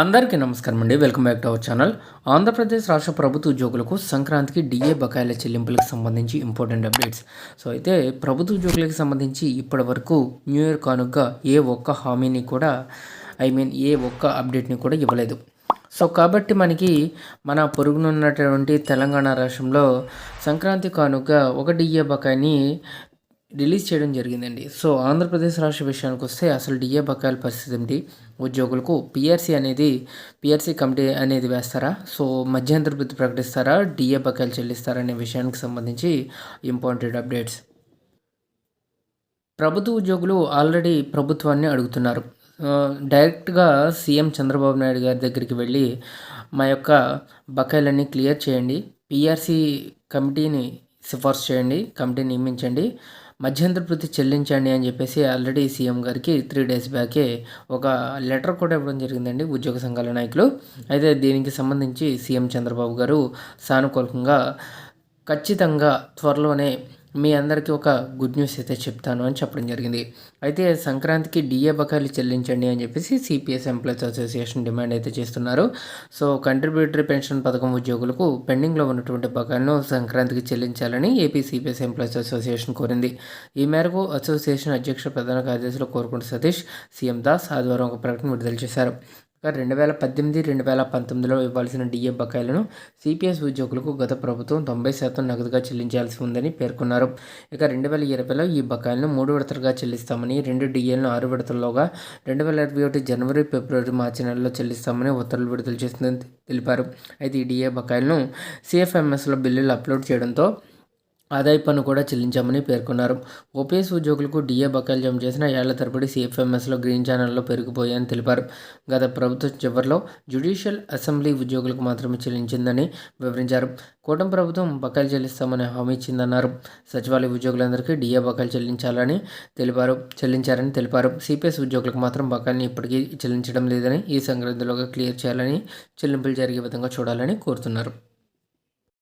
అందరికీ నమస్కారం అండి. Welcome back to our channel. Andhra Pradesh రాష్ట్ర ప్రభుత్వ ఉద్యోగులకు సంక్రాంతికి డిఏ బకాయిల చెల్లింపులకు సంబంధించి ఇంపార్టెంట్ అప్డేట్స్. సో అయితే ప్రభుత్వ ఉద్యోగులకు సంబంధించి ఇప్పటి వరకు న్యూ ఇయర్ కానుక ఏ ఒక్క హామీని కూడా ఐ మీన్ ఏ ఒక్క అప్డేట్ని కూడా ఇవ్వలేదు. సో కాబట్టి మనకి మన పొరుగునున్నటువంటి తెలంగాణ రాష్ట్రంలో సంక్రాంతి కానుక ఒక డిఏ బకాయిని రిలీజ్ చేయడం జరిగిందండి. సో ఆంధ్రప్రదేశ్ రాష్ట్ర విషయానికి వస్తే అసలు డిఏ బకాయిల పరిస్థితి ఏంటి? ఉద్యోగులకు పిఆర్సీ అనేది పిఆర్సీ కమిటీ అనేది వేస్తారా? సో మధ్యంతర వృత్తి ప్రకటిస్తారా? డిఏ బకాయిలు చెల్లిస్తారా అనే విషయానికి సంబంధించి ఇంపార్టెంట్ అప్డేట్స్. ప్రభుత్వ ఉద్యోగులు ఆల్రెడీ ప్రభుత్వాన్ని అడుగుతున్నారు. డైరెక్ట్గా సీఎం చంద్రబాబు నాయుడు గారి దగ్గరికి వెళ్ళి మా యొక్క బకాయిలన్నీ క్లియర్ చేయండి. పిఆర్సీ కమిటీని సిఫార్సు చేయండి కమిటీని నియమించండి. మధ్యంతర చెల్లించండి అని చెప్పేసి ఆల్రెడీ సీఎం గారికి త్రీ డేస్ బ్యాకే ఒక లెటర్ కూడా ఇవ్వడం జరిగిందండి ఉద్యోగ సంఘాల నాయకులు. అయితే దీనికి సంబంధించి సీఎం చంద్రబాబు గారు సానుకూలంగా ఖచ్చితంగా త్వరలోనే మీ అందరికీ ఒక గుడ్ న్యూస్ అయితే చెప్తాను అని చెప్పడం జరిగింది. అయితే సంక్రాంతికి డిఏ బకాయిలు చెల్లించండి అని చెప్పేసి సిపిఎస్ ఎంప్లాయీస్ అసోసియేషన్ డిమాండ్ అయితే చేస్తున్నారు. సో కంట్రిబ్యూటరీ పెన్షన్ పథకం ఉద్యోగులకు పెండింగ్లో ఉన్నటువంటి బకాయిలను సంక్రాంతికి చెల్లించాలని ఏపీ సిపిఎస్ ఎంప్లాయీస్ అసోసియేషన్ కోరింది. ఈ మేరకు అసోసియేషన్ అధ్యక్ష ప్రధాన కార్యదర్శులు కోరుకుంట సతీష్ సీఎం దాస్ ఆదివారం ఒక ప్రకటన విడుదల చేశారు. రెండు వేల పద్దెనిమిది రెండు వేల పంతొమ్మిదిలో ఇవ్వాల్సిన డిఏ బకాయిలను సిపిఎస్ ఉద్యోగులకు గత ప్రభుత్వం తొంభై శాతం నగదుగా చెల్లించాల్సి ఉందని పేర్కొన్నారు. ఇక రెండు వేల ఇరవైలో ఈ బకాయిలను మూడు విడతలుగా చెల్లిస్తామని రెండు డిఏలను ఆరు విడతల్లోగా రెండు వేల ఇరవై ఒకటి జనవరి ఫిబ్రవరి మార్చి నెలలో చెల్లిస్తామని ఉత్తర్వులు విడుదల చేస్తుందని తెలిపారు. అయితే ఈ డిఏ బకాయిలను సిఎఫ్ఎంఎస్లో బిల్లులు అప్లోడ్ చేయడంతో ఆదాయ పన్ను కూడా చెల్లించామని పేర్కొన్నారు. ఓపీఎస్ ఉద్యోగులకు డిఏ బకాయిలు జమ చేసిన ఏళ్ళ తరబడి సిఎఫ్ఎంఎస్లో గ్రీన్ ఛానల్లో పెరిగిపోయాయని తెలిపారు. గత ప్రభుత్వం చివరిలో జ్యుడిషియల్ అసెంబ్లీ ఉద్యోగులకు మాత్రమే చెల్లించిందని వివరించారు. కూటమి ప్రభుత్వం బకాయిలు చెల్లిస్తామని హామీ ఇచ్చిందన్నారు. సచివాలయ ఉద్యోగులందరికీ డిఏ బకాయిలు చెల్లించాలని తెలిపారు. చెల్లించారని తెలిపారు. సిపిఎస్ ఉద్యోగులకు మాత్రం బకాయిని ఇప్పటికీ చెల్లించడం లేదని ఈ సంక్రాంతిలోగా క్లియర్ చేయాలని చెల్లింపులు జరిగే విధంగా చూడాలని కోరుతున్నారు.